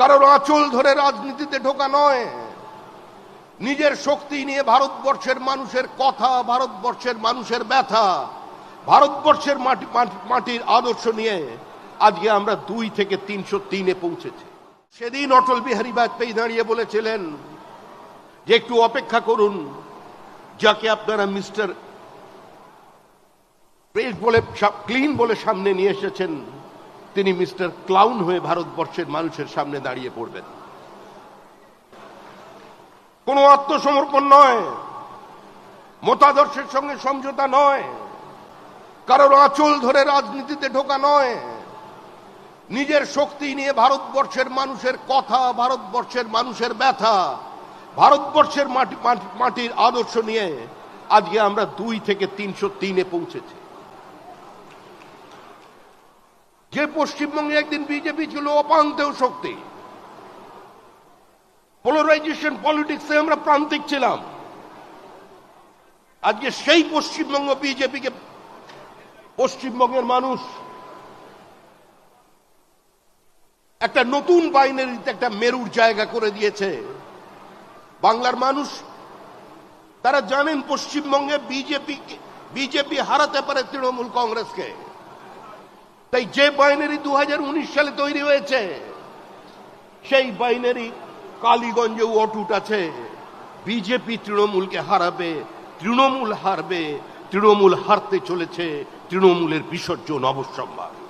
কারোর আঁচল ধরে রাজনীতিতে ঢোকা নয়। নিজের শক্তি নিয়ে ভারতবর্ষের মানুষের কথা, ভারতবর্ষের মানুষের ব্যথা, ভারতবর্ষের মাটি, মাটি- মাটির আদর্শ নিয়ে আজকে আমরা দুই থেকে তিনশো তিনে পৌঁছেছি। সেদিন অটল বিহারী বাজপেয়ী দাঁড়িয়ে বলেছিলেন যে, একটু অপেক্ষা করুন, যাকে আপনারা মিস্টার বলে ক্লিন বলে সামনে নিয়ে এসেছেন তিনি মিস্টার ক্লাউন হয়ে ভারতবর্ষের মানুষের সামনে দাঁড়িয়ে পড়বেন। কোনো আত্মসমর্পণ নয়। মতাদর্শের সঙ্গে সমঝোতা নয়। কারোর আঁচল ধরে রাজনীতিতে ঢোকা নয়। নিজের শক্তি নিয়ে ভারতবর্ষের মানুষের কথা, ভারতবর্ষের মানুষের ব্যথা, ভারতবর্ষের মাটি, মাটি- মাটির আদর্শ নিয়ে আজকে আমরা দুই থেকে তিনশো তিনে পৌঁছেছি। যে পশ্চিমবঙ্গে একদিন বিজেপি ছিল অপান্তেও শক্তি। পোলারাইজেশন পলিটিক্সে আমরা প্রান্তিক ছিলাম। আজকে সেই পশ্চিমবঙ্গ বিজেপিকে, পশ্চিমবঙ্গের মানুষ, একটা নতুন বাইনারিতে একটা মেরুর জায়গা করে দিয়েছে। বাংলার মানুষ, তারা জানেন পশ্চিমবঙ্গে বিজেপি বিজেপি হারাতে পারে তৃণমূল কংগ্রেসকে। তাই যে বাইনারি দু হাজার উনিশ সালে তৈরি হয়েছে, সেই বাইনারি কালীগঞ্জে অটুট আছে। বিজেপি তৃণমূলকে হারাবে, তৃণমূল হারবে, তৃণমূল হারতে চলেছে, তৃণমূলের বিসর্জন অবশ্যম্ভাবী।